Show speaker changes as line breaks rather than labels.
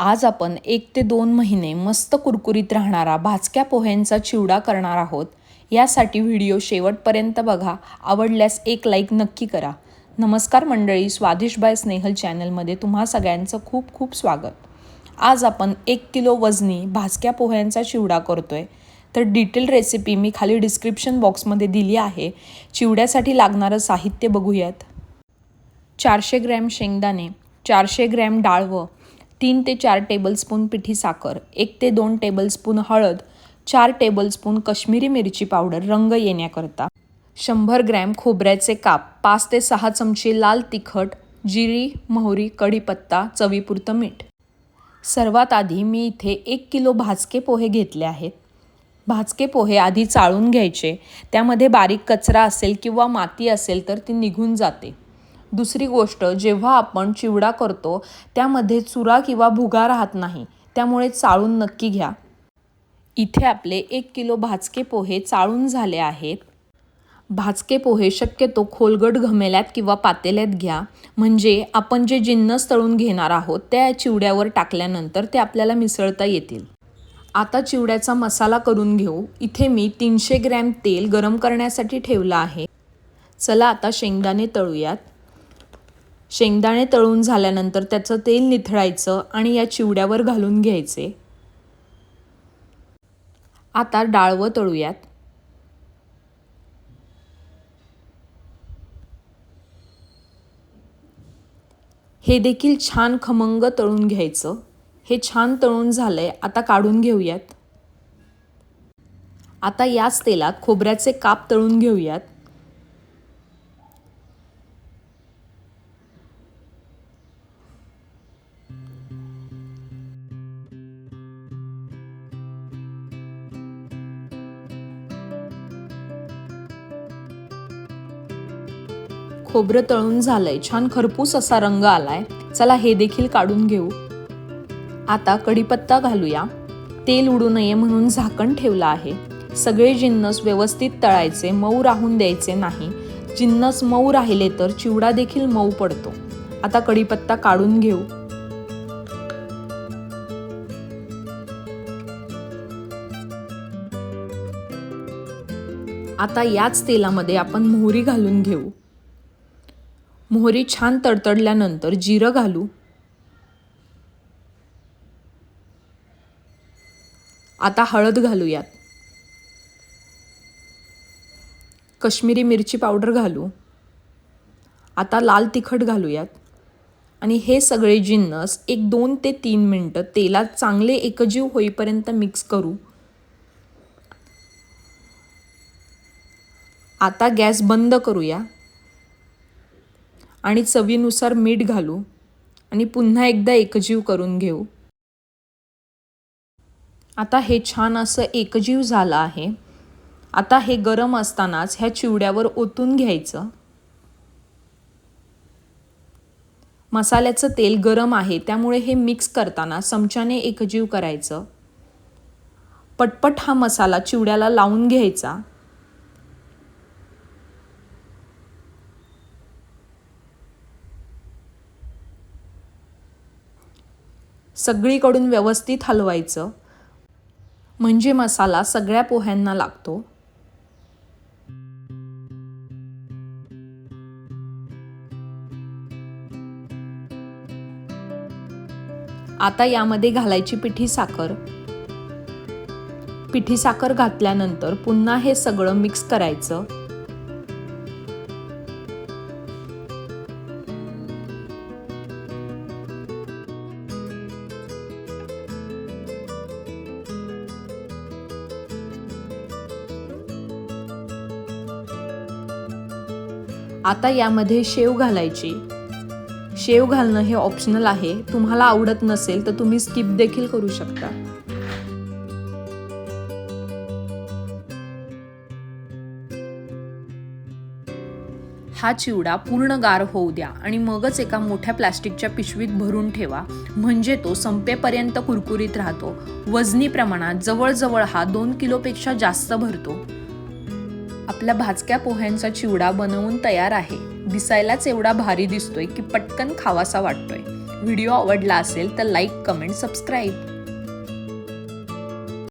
आज आपण एक ते दोन महिने मस्त कुरकुरीत राहणारा भाजक्या पोह्यांचा चिवडा करणार आहोत. यासाठी व्हिडिओ शेवटपर्यंत बघा. आवडल्यास एक लाईक नक्की करा. नमस्कार मंडळी स्वादिष्ट बाय स्नेहल चॅनलमध्ये तुम्हा सगळ्यांचं खूप खूप स्वागत. आज आपण एक किलो वजनी भाजक्या पोह्यांचा चिवडा करतो आहे तर डिटेल रेसिपी मी खाली डिस्क्रिप्शन बॉक्समध्ये दिली आहे. चिवड्यासाठी लागणारं साहित्य बघूयात. चारशे ग्रॅम शेंगदाणे चारशे ग्रॅम डाळवं तीन ते चार टेबलस्पून पिठी साखर एक ते दोन टेबलस्पून हळद चार टेबलस्पून कश्मीरी मिरची पावडर रंग येण्याकरता. शंभर ग्रॅम खोबऱ्याचे काप पाच ते सहा चमचे लाल तिखट जिरी मोहरी कढीपत्ता चवीपुरतं मीठ. सर्वात आधी मी इथे एक किलो भाजके पोहे घेतले आहेत. भाजके पोहे आधी चाळून घ्यायचे त्यामध्ये बारीक कचरा असेल किंवा माती असेल तर ती निघून जाते. दुसरी गोष्ट जेव्हा आपण चिवडा करतो त्यामध्ये चुरा किंवा भुगा राहत नाही. त्यामुळे चाळून नक्की घ्या. इथे आपले एक किलो भाजके पोहे चाळून झाले आहेत. भाजके पोहे शक्यतो खोलगट घमेल्यात किंवा पातेल्यात घ्या. म्हणजे आपण जे जिन्नस तळून घेणार आहोत त्या चिवड्यावर टाकल्यानंतर ते आपल्याला मिसळता येतील. आता चिवड्याचा मसाला करून घेऊ. इथे मी तीनशे ग्रॅम तेल गरम करण्यासाठी ठेवलं आहे. चला आता शेंगदाणे तळूयात. शेंगदाणे तळून झाल्यानंतर त्याचं तेल निथळायचं आणि या चिवड्यावर घालून घ्यायचे. आता डाळवं तळूयात. हे देखील छान खमंग तळून घ्यायचं. हे छान तळून झालंय आता काढून घेऊयात. आता याच तेलात खोबऱ्याचे काप तळून घेऊयात. खोबरं तळून झालंय. छान खरपूस असा रंग आलाय. चला हे देखील काढून घेऊ. आता कढीपत्ता घालूया. तेल उडू नये म्हणून झाकण ठेवलं आहे. सगळे जिन्नस व्यवस्थित तळायचे मऊ राहून द्यायचे नाही. जिन्नस मऊ राहिले तर चिवडा देखील मऊ पडतो. आता कढीपत्ता काढून घेऊ. आता याच तेलामध्ये आपण मोहरी घालून घेऊ. मोहरी छान तडतडल्यानंतर जिरं घालू. आता हळद घालूयात. कश्मीरी मिरची पावडर घालू. आता लाल तिखट घालूयात. आणि हे सगळे जिन्नस एक दोन ते तीन मिनटं तेलात चांगले एकजीव होईपर्यंत मिक्स करू. आता गॅस बंद करूया. आणि चवीनुसार मीठ घालू आणि पुन्हा एकदा एकजीव करून घेऊ. आता हे छान असं एकजीव झालं आहे. आता हे गरम असतानाच ह्या चिवड्यावर ओतून घ्यायचं. मसाल्याचं तेल गरम आहे त्यामुळे हे मिक्स करताना चमच्याने एकजीव करायचं. पटपट हा मसाला चिवड्याला लावून घ्यायचा. सगळीकडून व्यवस्थित हलवायचं. म्हणजे मसाला सगळ्या पोह्यांना लागतो. आता यामध्ये घालायची पिठी साखर. पिठी साखर घातल्यानंतर पुन्हा हे सगळं मिक्स करायचं. आता यामध्ये शेव घालायची. शेव घालणं हे ऑप्शनल आहे. तुम्हाला आवडत नसेल तर तुम्ही स्किप देखील करू शकता. हा चिवडा पूर्ण गार होऊ द्या आणि मगच एका मोठ्या प्लास्टिकच्या पिशवीत भरून ठेवा. म्हणजे तो संपेपर्यंत कुरकुरीत राहतो. वजनी प्रमाणात जवळजवळ हा दोन किलोपेक्षा जास्त भरतो. आपल्या भाजक्या पोह्यांचा चिवडा बनवून तयार आहे. दिसायलाच एवढा भारी दिसतोय की पटकन खावासा वाटतोय. व्हिडिओ आवडला असेल तर लाईक कमेंट सबस्क्राईब.